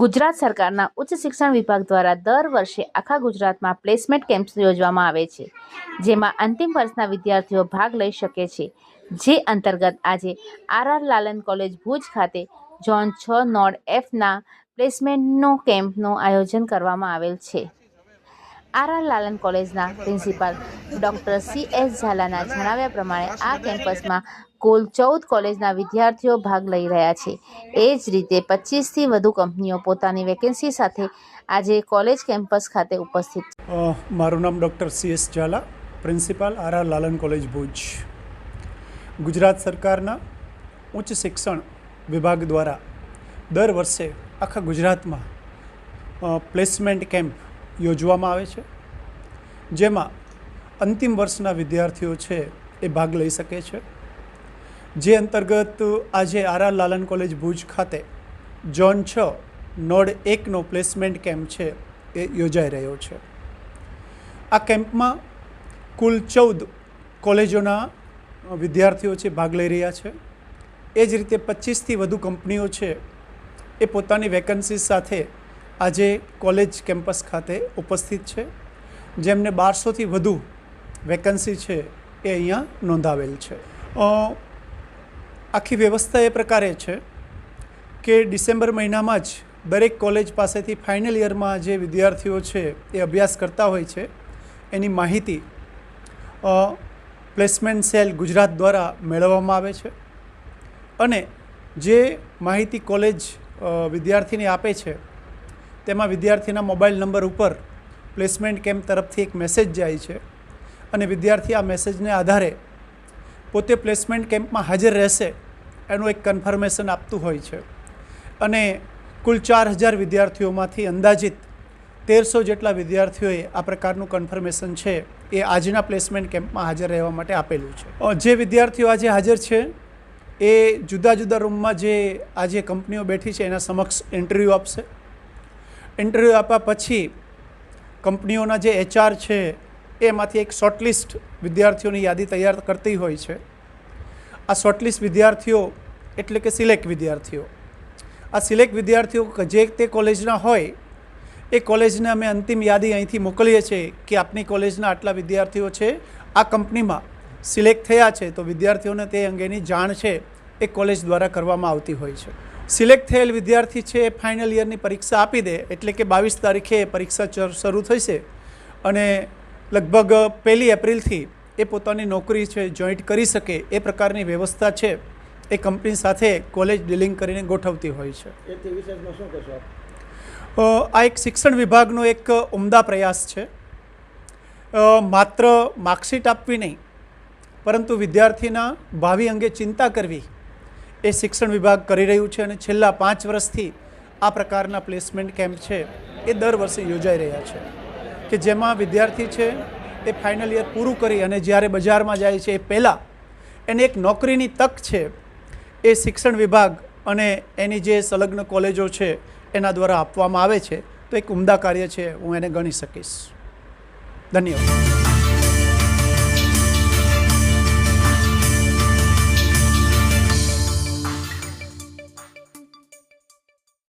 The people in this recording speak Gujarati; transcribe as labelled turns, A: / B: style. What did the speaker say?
A: ગુજરાત સરકારના ઉચ્ચ શિક્ષણ વિભાગ દ્વારા દર વર્ષે આખા ગુજરાતમાં પ્લેસમેન્ટ કેમ્પ્સ યોજવામાં આવે છે, જેમાં અંતિમ વર્ષના વિદ્યાર્થીઓ ભાગ લઈ શકે છે. જે અંતર્ગત આજે R R Lalan college Bhuj ખાતે ઝોન છ નોડ એફના પ્લેસમેન્ટનો કેમ્પનું આયોજન કરવામાં આવેલ છે. આર આર લાલન કોલેજના પ્રિન્સિપાલ ડૉક્ટર સી એસ ઝાલાના જણાવ્યા પ્રમાણે આ કેમ્પસમાં કુલ ચૌદ કોલેજના વિદ્યાર્થીઓ ભાગ લઈ રહ્યા છે. એ જ રીતે પચીસથી વધુ કંપનીઓ પોતાની વેકેન્સી સાથે આજે કોલેજ કેમ્પસ ખાતે ઉપસ્થિત
B: મારું નામ doctor C S Zala principal R R Lalan college Bhuj. Gujarat સરકારના ઉચ્ચ શિક્ષણ વિભાગ દ્વારા દર વર્ષે આખા ગુજરાતમાં પ્લેસમેન્ટ કેમ્પ યોજવામાં આવે છે. જેમાં અંતિમ વર્ષના વિદ્યાર્થીઓ છે એ ભાગ લઈ શકે છે. જે અંતર્ગત આજે R R Lalan college Bhuj ખાતે ઝોન છ, નોડ એકનો પ્લેસમેન્ટ કેમ્પ છે એ યોજાઈ રહ્યો છે. આ કેમ્પમાં કુલ ચૌદ કોલેજોના વિદ્યાર્થીઓ છે ભાગ લઈ રહ્યા છે. એ જ રીતે પચીસથી વધુ કંપનીઓ છે એ પોતાની વેકન્સી સાથે આજે કોલેજ કેમ્પસ ખાતે ઉપસ્થિત છે. જેમને બારસોથી વધુ વેકન્સી છે એ અહીંયા નોંધાવેલ છે. આખી વ્યવસ્થા એ પ્રકારે છે કે ડિસેમ્બર મહિનામાં જ દરેક કોલેજ પાસેથી ફાઇનલ યરમાં જે વિદ્યાર્થીઓ છે એ અભ્યાસ કરતા હોય છે. એની માહિતી પ્લેસમેન્ટ સેલ ગુજરાત દ્વારા મેળવવામાં આવે છે અને જે માહિતી કોલેજ વિદ્યાર્થીને આપે છે, તેમાં વિદ્યાર્થીના મોબાઈલ નંબર ઉપર પ્લેસમેન્ટ કેમ્પ તરફથી એક મેસેજ જાય છે અને વિદ્યાર્થી આ મેસેજને આધારે પોતે પ્લેસમેન્ટ કેમ્પમાં હાજર રહેશે એનું એક કન્ફર્મેશન આપતું હોય છે. અને કુલ ચાર હજાર વિદ્યાર્થીઓમાંથી અંદાજિત તેરસો જેટલા વિદ્યાર્થીઓએ આ પ્રકારનું કન્ફર્મેશન છે એ આજના પ્લેસમેન્ટ કેમ્પમાં હાજર રહેવા માટે આપેલું છે. જે વિદ્યાર્થીઓ આજે હાજર છે એ જુદા જુદા રૂમમાં જે આજે કંપનીઓ બેઠી છે એના સમક્ષ ઇન્ટરવ્યૂ આપશે. ઇન્ટરવ્યૂ આપ્યા પછી કંપનીઓના જે એચઆર છે, એમાંથી એક શોર્ટલિસ્ટ વિદ્યાર્થીઓની યાદી તૈયાર કરતી હોય છે. આ શોર્ટલિસ્ટ વિદ્યાર્થીઓ એટલે કે સિલેક્ટ વિદ્યાર્થીઓ. આ સિલેક્ટ વિદ્યાર્થીઓ જે તે કોલેજના હોય, એ કોલેજને અમે અંતિમ યાદી અહીંથી મોકલીએ છીએ કે આપની કોલેજના આટલા વિદ્યાર્થીઓ છે, આ કંપનીમાં સિલેક્ટ થયા છે, તો વિદ્યાર્થીઓને તે અંગેની જાણ છે, એ કોલેજ દ્વારા કરવામાં આવતી હોય છે. સિલેક્ટ થયેલ વિદ્યાર્થી છે એ ફાઇનલ યરની પરીક્ષા આપી દે એટલે કે બાવીસ તારીખે પરીક્ષા શરૂ થશે. અને લગભગ પહેલી એપ્રિલથી એ પોતાની નોકરી છે જોઈન્ટ કરી શકે એ પ્રકારની વ્યવસ્થા છે એ કંપની સાથે કોલેજ ડીલિંગ કરીને ગોઠવતી હોય છે. આ એક શિક્ષણ વિભાગનો એક ઉમદા પ્રયાસ છે. માત્ર માર્કશીટ આપવી નહીં પરંતુ વિદ્યાર્થીના ભાવિ અંગે ચિંતા કરવી એ શિક્ષણ વિભાગ કરી રહ્યું છે અને છેલ્લા પાંચ વર્ષથી આ પ્રકારના પ્લેસમેન્ટ કેમ્પ છે એ દર વર્ષે યોજાઈ રહ્યા છે. કે જેમાં વિદ્યાર્થી છે એ ફાઇનલ યર પૂરું કરી અને જ્યારે બજારમાં જાય છે એ પહેલાં એને એક નોકરીની તક છે એ શિક્ષણ વિભાગ અને એની જે સંલગ્ન કોલેજો છે એના દ્વારા આપવામાં આવે છે. તો એક ઉમદા કાર્ય છે, હું એને ગણી શકીશ. ધન્યવાદ.